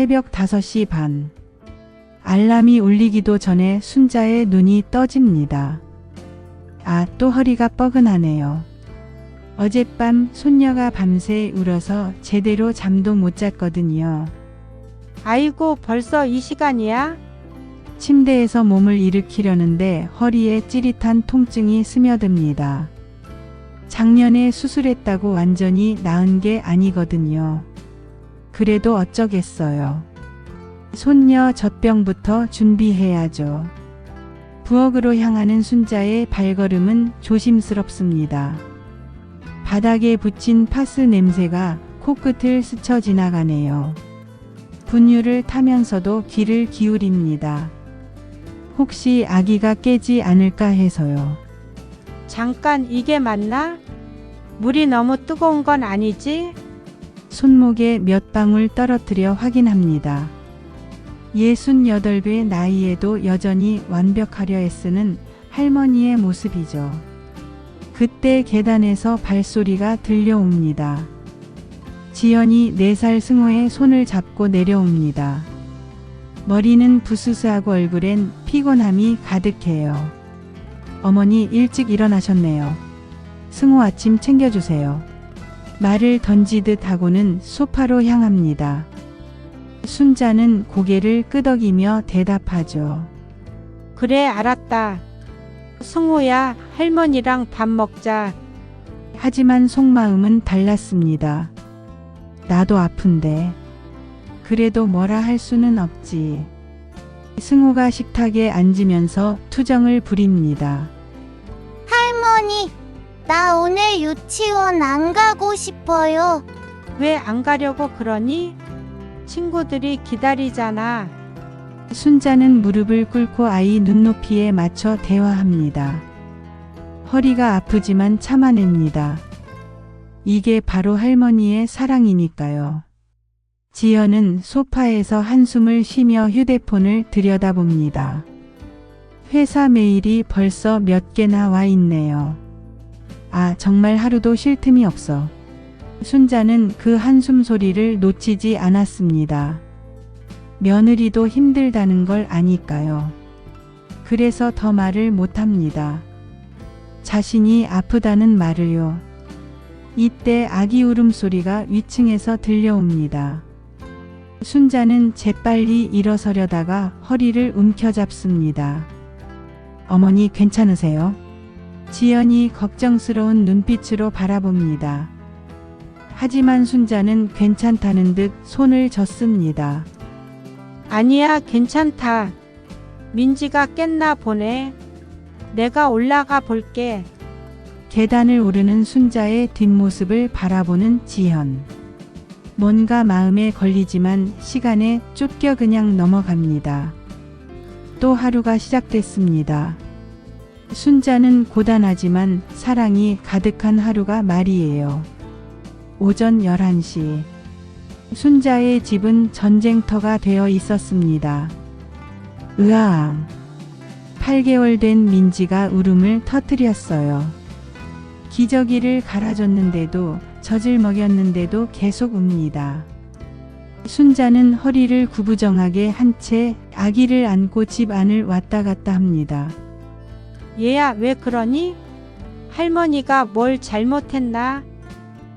새벽 5시 반. 알람이 울리기도 전에 순자의 눈이 떠집니다. 아, 또 허리가 뻐근하네요. 어젯밤 손녀가 밤새 울어서 제대로 잠도 못 잤거든요. 아이고, 벌써 이 시간이야? 침대에서 몸을 일으키려는데 허리에 찌릿한 통증이 스며듭니다. 작년에 수술했다고 완전히 나은 게 아니거든요. 그래도 어쩌겠어요. 손녀 젖병부터 준비해야죠. 부엌으로 향하는 순자의 발걸음은 조심스럽습니다. 바닥에 붙인 파스 냄새가 코끝을 스쳐 지나가네요. 분유를 타면서도 귀를 기울입니다. 혹시 아기가 깨지 않을까 해서요. 잠깐 이게 맞나? 물이 너무 뜨거운 건 아니지? 손목에 몇 방울 떨어뜨려 확인합니다. 68배 나이에도 여전히 완벽하려 애쓰는 할머니의 모습이죠. 그때 계단에서 발소리가 들려옵니다. 지연이 4살 승호의 손을 잡고 내려옵니다. 머리는 부스스하고 얼굴엔 피곤함이 가득해요. 어머니 일찍 일어나셨네요. 승호 아침 챙겨주세요. 말을 던지듯 하고는 소파로 향합니다. 순자는 고개를 끄덕이며 대답하죠. 그래, 알았다. 승호야, 할머니랑 밥 먹자. 하지만 속마음은 달랐습니다. 나도 아픈데. 그래도 뭐라 할 수는 없지. 승호가 식탁에 앉으면서 투정을 부립니다. 할머니, 나 오늘 유치원 안 가고 싶어요. 왜 안 가려고 그러니? 친구들이 기다리잖아. 순자는 무릎을 꿇고 아이 눈높이에 맞춰 대화합니다. 허리가 아프지만 참아냅니다. 이게 바로 할머니의 사랑이니까요. 지연은 소파에서 한숨을 쉬며 휴대폰을 들여다봅니다. 회사 메일이 벌써 몇 개나 와 있네요. 아, 정말 하루도 쉴 틈이 없어. 순자는 그 한숨 소리를 놓치지 않았습니다. 며느리도 힘들다는 걸 아니까요. 그래서 더 말을 못합니다. 자신이 아프다는 말을요. 이때 아기 울음소리가 위층에서 들려옵니다. 순자는 재빨리 일어서려다가 허리를 움켜잡습니다. 어머니 괜찮으세요? 지연이 걱정스러운 눈빛으로 바라봅니다. 하지만 순자는 괜찮다는 듯 손을 젓습니다. 아니야, 괜찮다. 민지가 깼나 보네. 내가 올라가 볼게. 계단을 오르는 순자의 뒷모습을 바라보는 지현. 뭔가 마음에 걸리지만 시간에 쫓겨 그냥 넘어갑니다. 또 하루가 시작됐습니다. 순자는 고단하지만 사랑이 가득한 하루가 말이에요. 오전 11시. 순자의 집은 전쟁터가 되어 있었습니다. 으아앙. 8개월 된 민지가 울음을 터뜨렸어요. 기저귀를 갈아줬는데도 젖을 먹였는데도 계속 웁니다. 순자는 허리를 구부정하게 한 채 아기를 안고 집 안을 왔다 갔다 합니다. 얘야, 왜 그러니? 할머니가 뭘 잘못했나?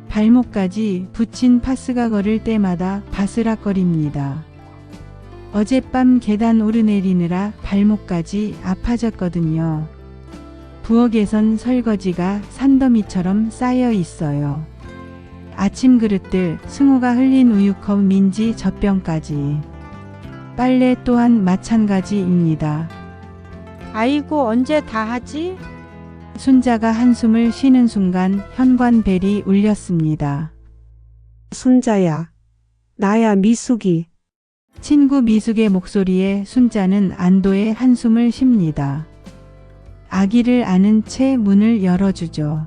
발목까지 붙인 파스가 걸을 때마다 바스락거립니다. 어젯밤 계단 오르내리느라 발목까지 아파졌거든요. 부엌에선 설거지가 산더미처럼 쌓여 있어요. 아침 그릇들, 승호가 흘린 우유컵 민지 젖병까지. 빨래 또한 마찬가지입니다. 아이고, 언제 다 하지? 순자가 한숨을 쉬는 순간 현관벨이 울렸습니다. 순자야. 나야 미숙이. 친구 미숙의 목소리에 순자는 안도의 한숨을 쉽니다. 아기를 안은 채 문을 열어주죠.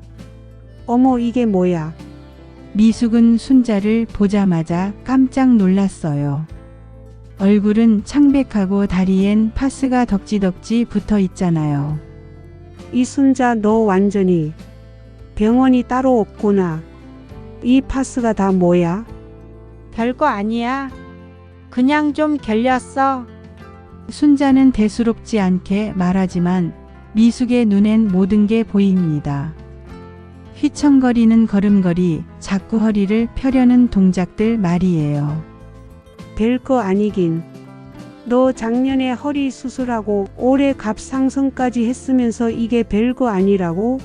어머 이게 뭐야? 미숙은 순자를 보자마자 깜짝 놀랐어요. 얼굴은 창백하고 다리엔 파스가 덕지덕지 붙어 있잖아요. 이 순자 너 완전히 병원이 따로 없구나. 이 파스가 다 뭐야? 별거 아니야. 그냥 좀 결렸어. 순자는 대수롭지 않게 말하지만 미숙의 눈엔 모든 게 보입니다. 휘청거리는 걸음걸이, 자꾸 허리를 펴려는 동작들 말이에요. 별거 아니긴. 너 작년에 허리 수술하고 올해 값 상승까지 했으면서 이게 별거 아니라고?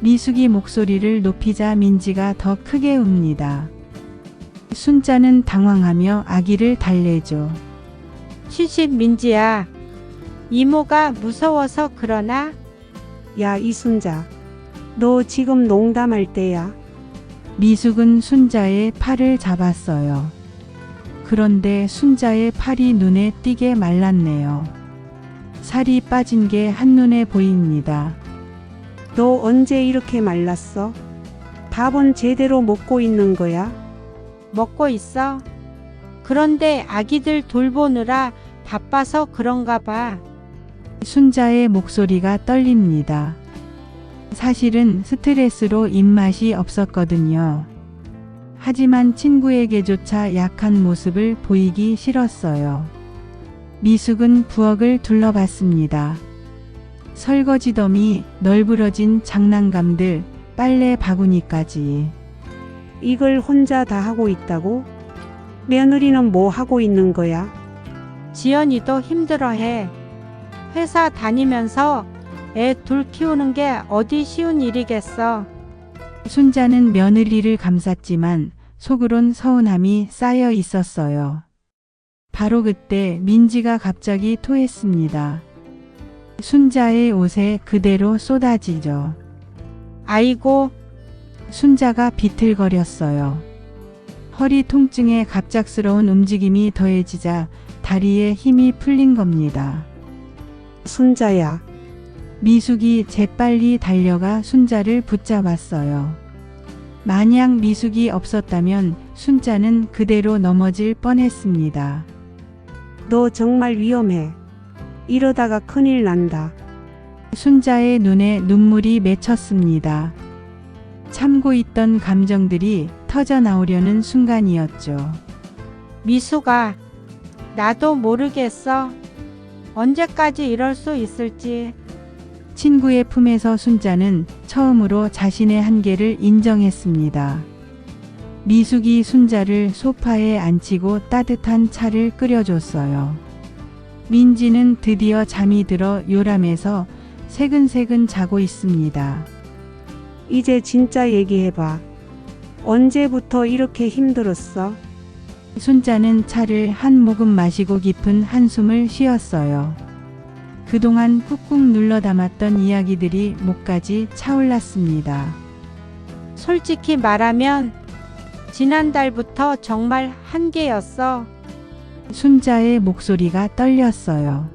미숙이 목소리를 높이자 민지가 더 크게 웁니다. 순자는 당황하며 아기를 달래죠. 시집 민지야. 이모가 무서워서 그러나? 야 이순자. 너 지금 농담할 때야. 미숙은 순자의 팔을 잡았어요. 그런데 순자의 팔이 눈에 띄게 말랐네요. 살이 빠진 게 한눈에 보입니다. 너 언제 이렇게 말랐어? 밥은 제대로 먹고 있는 거야? 먹고 있어. 그런데 아기들 돌보느라 바빠서 그런가 봐. 순자의 목소리가 떨립니다. 사실은 스트레스로 입맛이 없었거든요. 하지만 친구에게조차 약한 모습을 보이기 싫었어요. 미숙은 부엌을 둘러봤습니다. 설거지 더미, 널브러진 장난감들, 빨래 바구니까지. 이걸 혼자 다 하고 있다고? 며느리는 뭐 하고 있는 거야? 지연이도 힘들어해. 회사 다니면서 애 둘 키우는 게 어디 쉬운 일이겠어. 순자는 며느리를 감쌌지만 속으론 서운함이 쌓여 있었어요. 바로 그때 민지가 갑자기 토했습니다. 순자의 옷에 그대로 쏟아지죠. 아이고, 순자가 비틀거렸어요. 허리 통증에 갑작스러운 움직임이 더해지자 다리에 힘이 풀린 겁니다. 순자야. 미숙이 재빨리 달려가 순자를 붙잡았어요. 만약 미숙이 없었다면 순자는 그대로 넘어질 뻔했습니다. 너 정말 위험해. 이러다가 큰일 난다. 순자의 눈에 눈물이 맺혔습니다. 참고 있던 감정들이 터져 나오려는 순간이었죠. 미수가 나도 모르겠어. 언제까지 이럴 수 있을지. 친구의 품에서 순자는 처음으로 자신의 한계를 인정했습니다. 미숙이 순자를 소파에 앉히고 따뜻한 차를 끓여줬어요. 민지는 드디어 잠이 들어 요람해서 새근새근 자고 있습니다. 이제 진짜 얘기해봐. 언제부터 이렇게 힘들었어? 순자는 차를 한 모금 마시고 깊은 한숨을 쉬었어요. 그동안 꾹꾹 눌러 담았던 이야기들이 목까지 차올랐습니다. 솔직히 말하면 지난달부터 정말 한계였어. 순자의 목소리가 떨렸어요.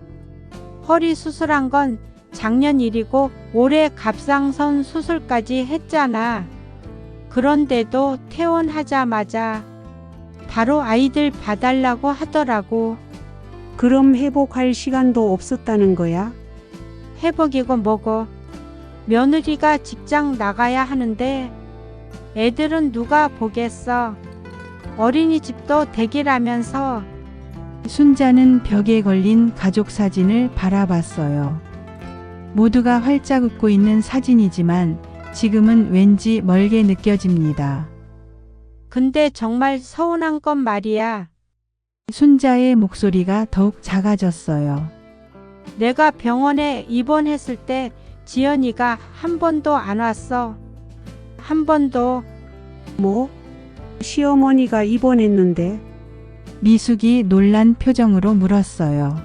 허리 수술한 건 작년 일이고 올해 갑상선 수술까지 했잖아. 그런데도 퇴원하자마자 바로 아이들 봐달라고 하더라고. 그럼 회복할 시간도 없었다는 거야? 회복이고 뭐고. 며느리가 직장 나가야 하는데 애들은 누가 보겠어. 어린이집도 대기라면서 순자는 벽에 걸린 가족 사진을 바라봤어요. 모두가 활짝 웃고 있는 사진이지만 지금은 왠지 멀게 느껴집니다. 근데 정말 서운한 건 말이야. 순자의 목소리가 더욱 작아졌어요. 내가 병원에 입원했을 때 지연이가 한 번도 안 왔어. 한 번도 뭐? 시어머니가 입원했는데 미숙이 놀란 표정으로 물었어요.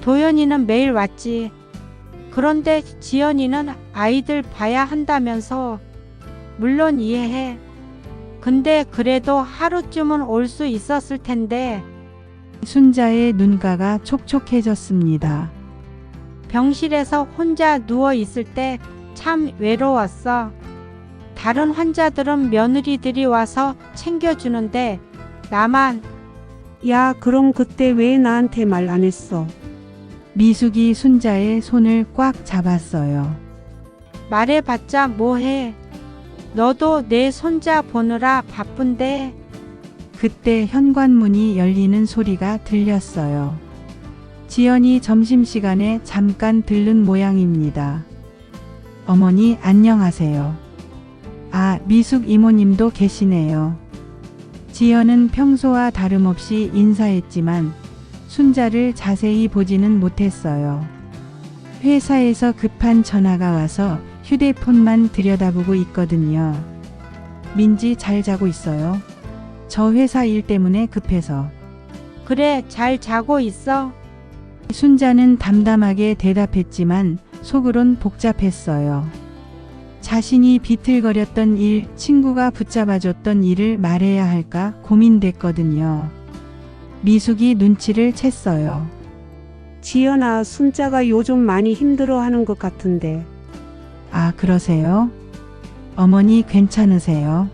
도연이는 매일 왔지. 그런데 지연이는 아이들 봐야 한다면서 물론 이해해. 근데 그래도 하루쯤은 올 수 있었을 텐데 순자의 눈가가 촉촉해졌습니다. 병실에서 혼자 누워 있을 때 참 외로웠어. 다른 환자들은 며느리들이 와서 챙겨주는데 나만 야 그럼 그때 왜 나한테 말 안 했어? 미숙이 순자의 손을 꽉 잡았어요. 말해봤자 뭐해. 너도 내 손자 보느라 바쁜데 그때 현관문이 열리는 소리가 들렸어요. 지연이 점심시간에 잠깐 들른 모양입니다. 어머니 안녕하세요. 아, 미숙 이모님도 계시네요. 지연은 평소와 다름없이 인사했지만 순자를 자세히 보지는 못했어요. 회사에서 급한 전화가 와서 휴대폰만 들여다보고 있거든요. 민지 잘 자고 있어요. 저 회사 일 때문에 급해서. 그래, 잘 자고 있어. 순자는 담담하게 대답했지만 속으론 복잡했어요. 자신이 비틀거렸던 일, 친구가 붙잡아줬던 일을 말해야 할까 고민됐거든요. 미숙이 눈치를 챘어요. 지연아, 순자가 요즘 많이 힘들어하는 것 같은데. 아, 그러세요? 어머니 괜찮으세요?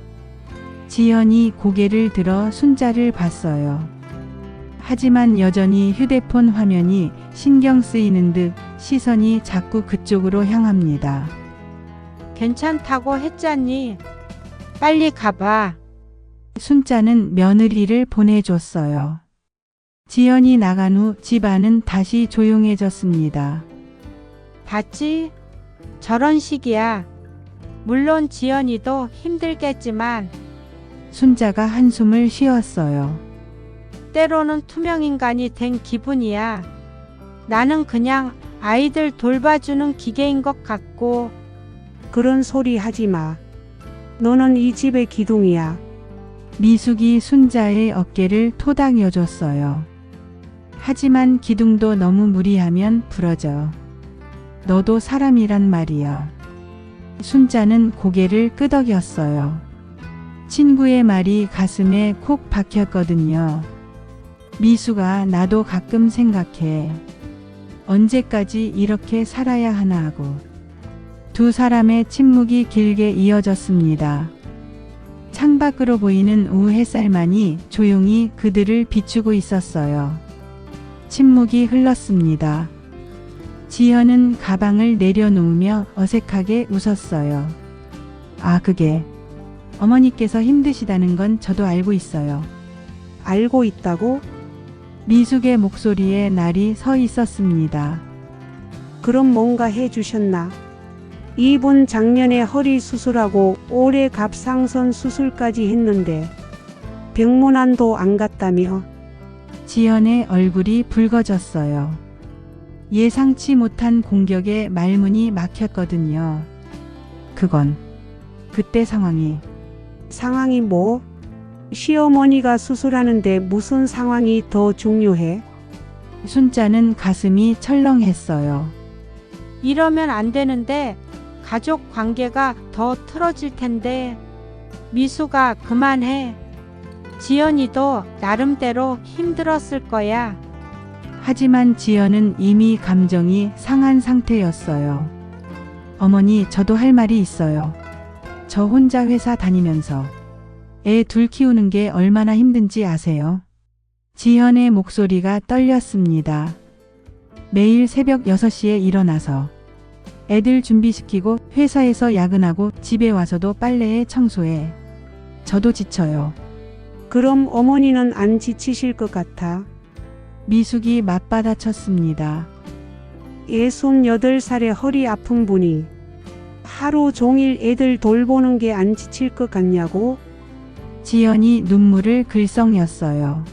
지연이 고개를 들어 순자를 봤어요. 하지만 여전히 휴대폰 화면이 신경 쓰이는 듯 시선이 자꾸 그쪽으로 향합니다. 괜찮다고 했잖니. 빨리 가봐. 순자는 며느리를 보내줬어요. 지연이 나간 후 집안은 다시 조용해졌습니다. 봤지? 저런 식이야. 물론 지연이도 힘들겠지만 순자가 한숨을 쉬었어요. 때로는 투명 인간이 된 기분이야. 나는 그냥 아이들 돌봐주는 기계인 것 같고 그런 소리 하지 마. 너는 이 집의 기둥이야. 미숙이 순자의 어깨를 토닥여줬어요. 하지만 기둥도 너무 무리하면 부러져. 너도 사람이란 말이야. 순자는 고개를 끄덕였어요. 친구의 말이 가슴에 콕 박혔거든요. 미수가 나도 가끔 생각해. 언제까지 이렇게 살아야 하나 하고. 두 사람의 침묵이 길게 이어졌습니다. 창밖으로 보이는 우햇살만이 조용히 그들을 비추고 있었어요. 침묵이 흘렀습니다. 지현은 가방을 내려놓으며 어색하게 웃었어요. 아, 그게 어머니께서 힘드시다는 건 저도 알고 있어요. 알고 있다고? 미숙의 목소리에 날이 서 있었습니다. 그럼 뭔가 해주셨나? 이분 작년에 허리 수술하고 올해 갑상선 수술까지 했는데 병문안도 안 갔다며 지연의 얼굴이 붉어졌어요. 예상치 못한 공격에 말문이 막혔거든요. 그건 그때 상황이 상황이 뭐? 시어머니가 수술하는데 무슨 상황이 더 중요해? 순자는 가슴이 철렁했어요. 이러면 안 되는데 가족 관계가 더 틀어질 텐데 미수가 그만해. 지연이도 나름대로 힘들었을 거야. 하지만 지연은 이미 감정이 상한 상태였어요. 어머니, 저도 할 말이 있어요. 저 혼자 회사 다니면서 애 둘 키우는 게 얼마나 힘든지 아세요? 지연의 목소리가 떨렸습니다. 매일 새벽 6시에 일어나서 애들 준비시키고 회사에서 야근하고 집에 와서도 빨래에 청소해. 저도 지쳐요. 그럼 어머니는 안 지치실 것 같아. 미숙이 맞받아쳤습니다. 68살의 허리 아픈 분이 하루 종일 애들 돌보는 게 안 지칠 것 같냐고? 지연이 눈물을 글썽였어요.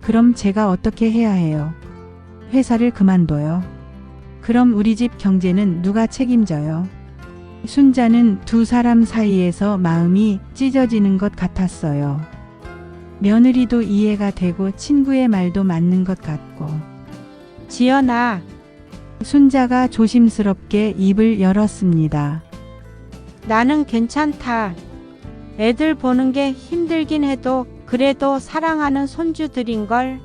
그럼 제가 어떻게 해야 해요? 회사를 그만둬요. 그럼 우리 집 경제는 누가 책임져요? 순자는 두 사람 사이에서 마음이 찢어지는 것 같았어요. 며느리도 이해가 되고 친구의 말도 맞는 것 같고 지연아, 순자가 조심스럽게 입을 열었습니다. 나는 괜찮다. 애들 보는 게 힘들긴 해도 그래도 사랑하는 손주들인걸.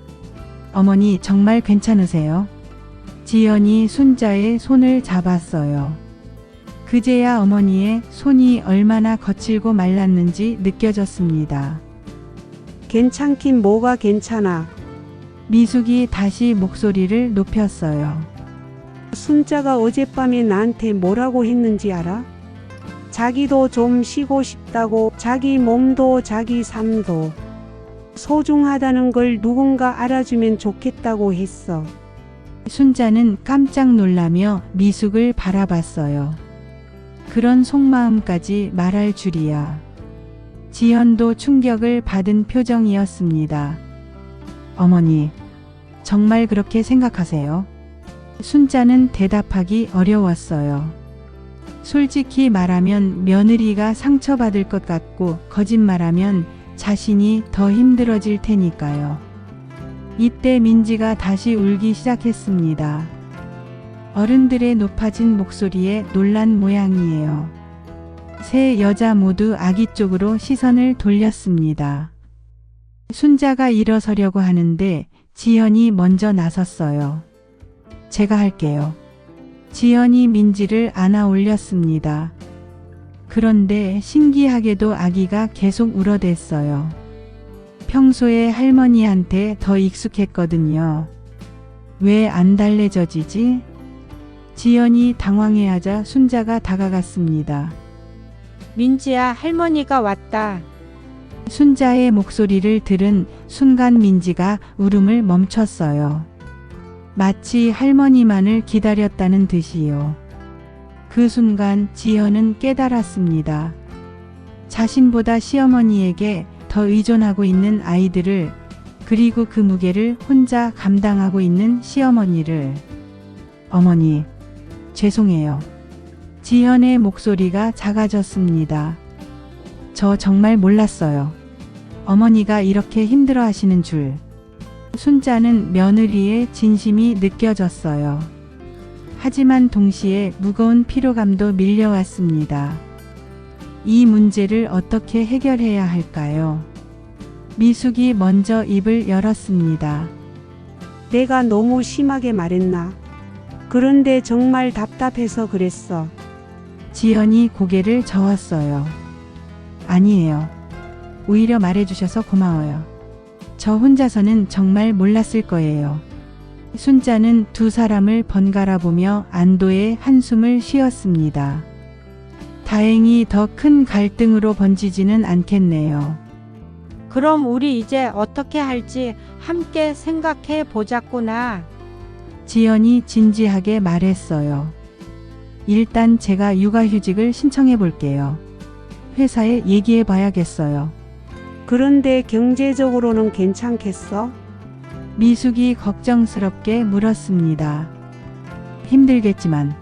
어머니 정말 괜찮으세요? 지연이 순자의 손을 잡았어요. 그제야 어머니의 손이 얼마나 거칠고 말랐는지 느껴졌습니다. 괜찮긴 뭐가 괜찮아. 미숙이 다시 목소리를 높였어요. 순자가 어젯밤에 나한테 뭐라고 했는지 알아? 자기도 좀 쉬고 싶다고 자기 몸도 자기 삶도 소중하다는 걸 누군가 알아주면 좋겠다고 했어. 순자는 깜짝 놀라며 미숙을 바라봤어요. 그런 속마음까지 말할 줄이야. 지현도 충격을 받은 표정이었습니다. 어머니, 정말 그렇게 생각하세요? 순자는 대답하기 어려웠어요. 솔직히 말하면 며느리가 상처받을 것 같고 거짓말하면 자신이 더 힘들어질 테니까요. 이때 민지가 다시 울기 시작했습니다. 어른들의 높아진 목소리에 놀란 모양이에요. 세 여자 모두 아기 쪽으로 시선을 돌렸습니다. 순자가 일어서려고 하는데 지연이 먼저 나섰어요. 제가 할게요. 지연이 민지를 안아 올렸습니다. 그런데 신기하게도 아기가 계속 울어댔어요. 평소에 할머니한테 더 익숙했거든요. 왜 안 달래져지지? 지연이 당황해하자 순자가 다가갔습니다. 민지야, 할머니가 왔다. 순자의 목소리를 들은 순간 민지가 울음을 멈췄어요. 마치 할머니만을 기다렸다는 듯이요. 그 순간 지연은 깨달았습니다. 자신보다 시어머니에게 더 의존하고 있는 아이들을 그리고 그 무게를 혼자 감당하고 있는 시어머니를 어머니 죄송해요. 지연의 목소리가 작아졌습니다. 저 정말 몰랐어요. 어머니가 이렇게 힘들어 하시는 줄. 순자는 며느리의 진심이 느껴졌어요. 하지만 동시에 무거운 피로감도 밀려왔습니다. 이 문제를 어떻게 해결해야 할까요? 미숙이 먼저 입을 열었습니다. 내가 너무 심하게 말했나? 그런데 정말 답답해서 그랬어. 지연이 고개를 저었어요. 아니에요. 오히려 말해주셔서 고마워요. 저 혼자서는 정말 몰랐을 거예요. 순자는 두 사람을 번갈아 보며 안도의 한숨을 쉬었습니다. 다행히 더 큰 갈등으로 번지지는 않겠네요. 그럼 우리 이제 어떻게 할지 함께 생각해 보자꾸나. 지연이 진지하게 말했어요. 일단 제가 육아휴직을 신청해 볼게요. 회사에 얘기해 봐야겠어요. 그런데 경제적으로는 괜찮겠어? 미숙이 걱정스럽게 물었습니다. 힘들겠지만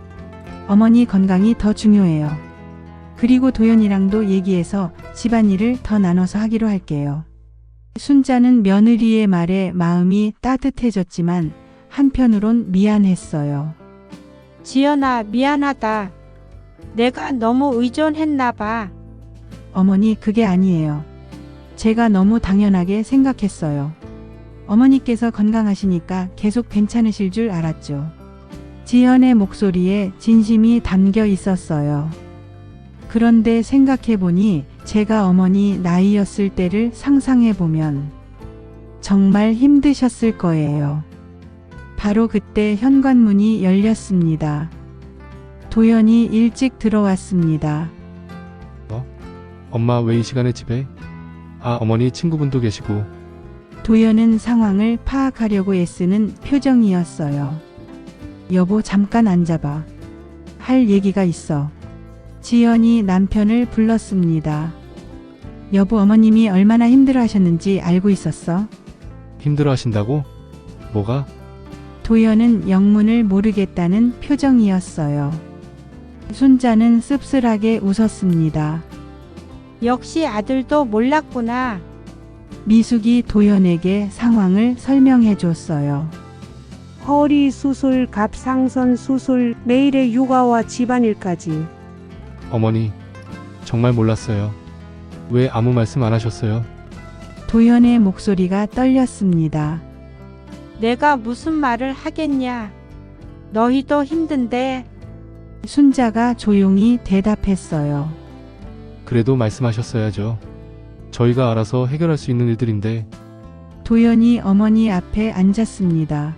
어머니 건강이 더 중요해요. 그리고 도연이랑도 얘기해서 집안일을 더 나눠서 하기로 할게요. 순자는 며느리의 말에 마음이 따뜻해졌지만 한편으론 미안했어요. 지연아, 미안하다. 내가 너무 의존했나 봐. 어머니 그게 아니에요. 제가 너무 당연하게 생각했어요. 어머니께서 건강하시니까 계속 괜찮으실 줄 알았죠. 지연의 목소리에 진심이 담겨 있었어요. 그런데 생각해보니 제가 어머니 나이였을 때를 상상해보면 정말 힘드셨을 거예요. 바로 그때 현관문이 열렸습니다. 도연이 일찍 들어왔습니다. 엄마 왜 이 시간에 집에? 아, 어머니 친구분도 계시고. 도연은 상황을 파악하려고 애쓰는 표정이었어요. 여보, 잠깐 앉아봐. 할 얘기가 있어. 지연이 남편을 불렀습니다. 여보, 어머님이 얼마나 힘들어 하셨는지 알고 있었어? 힘들어 하신다고? 뭐가? 도연은 영문을 모르겠다는 표정이었어요. 순자는 씁쓸하게 웃었습니다. 역시 아들도 몰랐구나. 미숙이 도연에게 상황을 설명해 줬어요. 허리 수술, 갑상선 수술, 매일의 육아와 집안일까지. 어머니, 정말 몰랐어요. 왜 아무 말씀 안 하셨어요? 도연의 목소리가 떨렸습니다. 내가 무슨 말을 하겠냐. 너희도 힘든데 순자가 조용히 대답했어요. 그래도 말씀하셨어야죠. 저희가 알아서 해결할 수 있는 일들인데, 도연이 어머니 앞에 앉았습니다.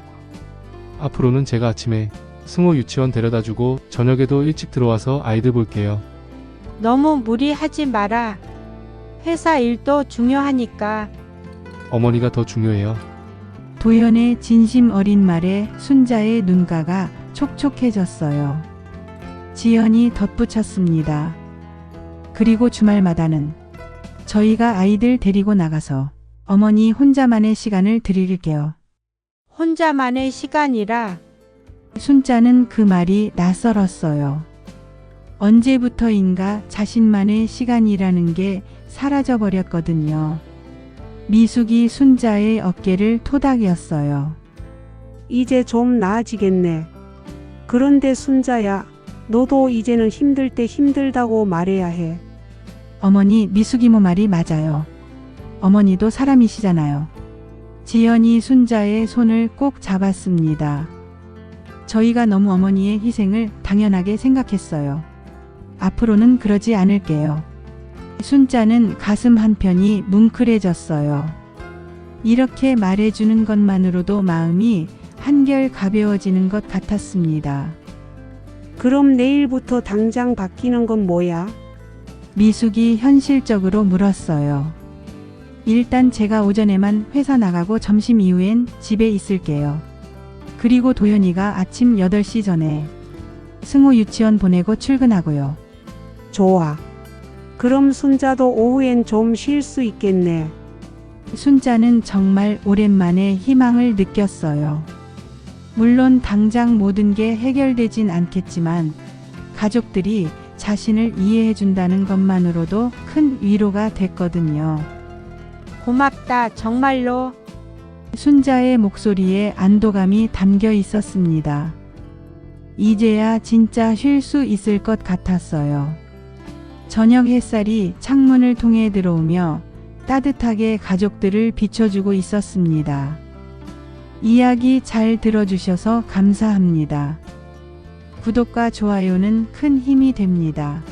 앞으로는 제가 아침에 승호 유치원 데려다 주고 저녁에도 일찍 들어와서 아이들 볼게요. 너무 무리하지 마라. 회사 일도 중요하니까. 어머니가 더 중요해요. 도현의 진심 어린 말에 순자의 눈가가 촉촉해졌어요. 지연이 덧붙였습니다. 그리고 주말마다는 저희가 아이들 데리고 나가서 어머니 혼자만의 시간을 드릴게요. 혼자만의 시간이라 순자는 그 말이 낯설었어요. 언제부터인가 자신만의 시간이라는 게 사라져 버렸거든요. 미숙이 순자의 어깨를 토닥였어요. 이제 좀 나아지겠네. 그런데 순자야, 너도 이제는 힘들 때 힘들다고 말해야 해. 어머니 미숙이모 말이 맞아요. 어머니도 사람이시잖아요. 지연이 순자의 손을 꼭 잡았습니다. 저희가 너무 어머니의 희생을 당연하게 생각했어요. 앞으로는 그러지 않을게요. 순자는 가슴 한편이 뭉클해졌어요. 이렇게 말해주는 것만으로도 마음이 한결 가벼워지는 것 같았습니다. 그럼 내일부터 당장 바뀌는 건 뭐야? 미숙이 현실적으로 물었어요. 일단 제가 오전에만 회사 나가고 점심 이후엔 집에 있을게요. 그리고 도현이가 아침 8시 전에 승호 유치원 보내고 출근하고요. 좋아. 그럼 순자도 오후엔 좀 쉴 수 있겠네. 순자는 정말 오랜만에 희망을 느꼈어요. 물론 당장 모든 게 해결되진 않겠지만 가족들이 자신을 이해해준다는 것만으로도 큰 위로가 됐거든요. 고맙다 정말로 순자의 목소리에 안도감이 담겨 있었습니다. 이제야 진짜 쉴 수 있을 것 같았어요. 저녁 햇살이 창문을 통해 들어오며 따뜻하게 가족들을 비춰주고 있었습니다. 이야기 잘 들어주셔서 감사합니다. 구독과 좋아요는 큰 힘이 됩니다.